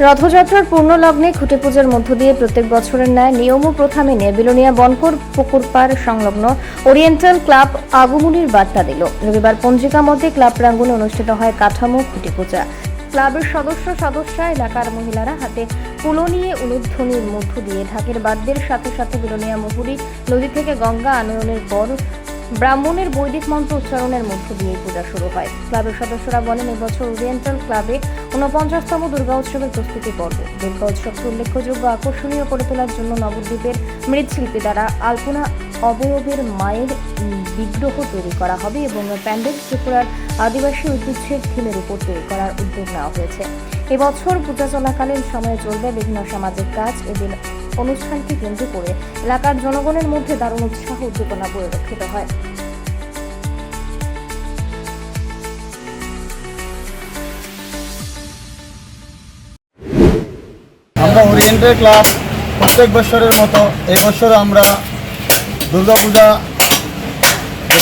রথযাত্রার পূর্ণ লগ্নে খুঁটে পূজার মধ্য দিয়ে প্রত্যেক বছরের ন্যায় নিয়ম ও প্রথা মেনে বিলোনিয়া বনপুর পুকুরপাড় সংলগ্ন ওরিয়েন্টাল ক্লাব আগমনীর বার্তা দিল। রবিবার পঞ্জিকা মতে ক্লাব প্রাঙ্গণে অনুষ্ঠিত হয় কাঠামো খুঁটি পূজা। ক্লাবের সদস্য সদস্যা এলাকার মহিলারা হাতে কুলো নিয়ে উলুধ্বনির মধ্য দিয়ে ঢাকের বাদ্যের সাথে সাথে বিলোনিয়া মুহুরী নদী থেকে গঙ্গা আনয়নের পর ব্রাহ্মণের বৈদিক মন্ত্র উচ্চারণের মধ্য দিয়ে পূজা শুরু হয়। ক্লাবের সদস্যরা বলেন এবছর ওরিয়েন্টাল ক্লাবে ঊনপঞ্চাশতম দুর্গা উৎসবের প্রস্তুতি পর্ব। দুর্গা উৎসবকে উল্লেখযোগ্য আকর্ষণীয় করে তোলার জন্য নবদ্বীপের মৃৎশিল্পী দ্বারা আলপনা অবয়বের মায়ের বিগ্রহ তৈরি করা হবে এবং প্যান্ডেল ত্রিপুরার আদিবাসী ঐতিহ্যের থিমের উপর তৈরি করার উদ্যোগ নেওয়া হয়েছে। এবছর পূজা চলাকালীন সময়ে চলবে বিভিন্ন সামাজিক কাজ। এদিন অনুষ্ঠানকে কেন্দ্র করে এলাকার জনগণের মধ্যে দারুণ উৎসাহ উদ্দীপনা পরিলক্ষিত হয় আমরা ওরিয়েন্টাল ক্লাব প্রত্যেক বছরের মতো, এই বছর আমরা দুর্গাপূজা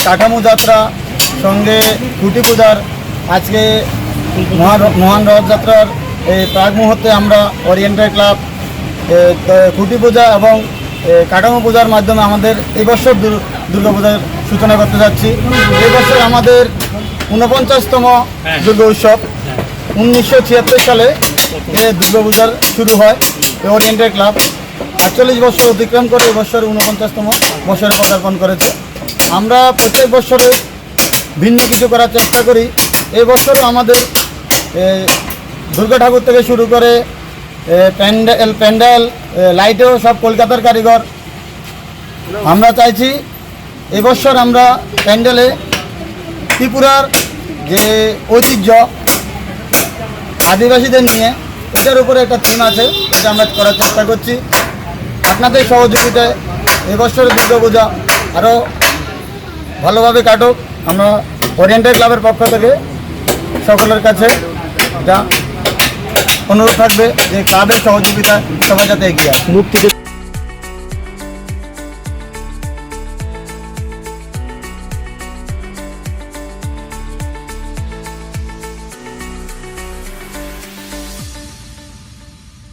কাঠামো যাত্রা সঙ্গে খুঁটি পূজার আজকে মহান মহান রথযাত্রার এই প্রাক মুহূর্তে আমরা ওরিয়েন্টাল ক্লাব খুঁটি পূজা এবং কাঠামো পূজার মাধ্যমে আমাদের এই বছর দুর- দুর্গাপূজার সূচনা করতে যাচ্ছি। এবছর আমাদের ঊনপঞ্চাশতম দুর্গা উৎসব। উনিশশো ছিয়াত্তর সালে এ দুর্গাপূজার শুরু হয় এই ওরিয়েন্টাল ক্লাব আটচল্লিশ বছর অতিক্রম করে এবছর ঊনপঞ্চাশতম বছরে পদার্পণ করেছে। আমরা প্রত্যেক বছরে ভিন্ন কিছু করার চেষ্টা করি। এই বছরও আমাদের দুর্গা ঠাকুর থেকে শুরু করে প্যান্ডেল প্যান্ডেল লাইটেও সব কলকাতার কারিগর। আমরা চাইছি এবছর আমরা প্যান্ডেলে ত্রিপুরার যে ঐতিহ্য, আদিবাসীদের নিয়ে, এটার উপরে একটা থিম আছে, এটা আমরা করার চেষ্টা করছি। আপনাদের সহযোগিতায় এবছরের দুর্গাপূজা আরও ভালোভাবে কাটুক। আমরা ওরিয়েন্টাল ক্লাবের পক্ষ থেকে সকলের কাছে এটা অনুরোধ থাকবে যে ক্লাবের সহযোগিতায় সবাই যাতে এগিয়ে আসে মুখ থেকে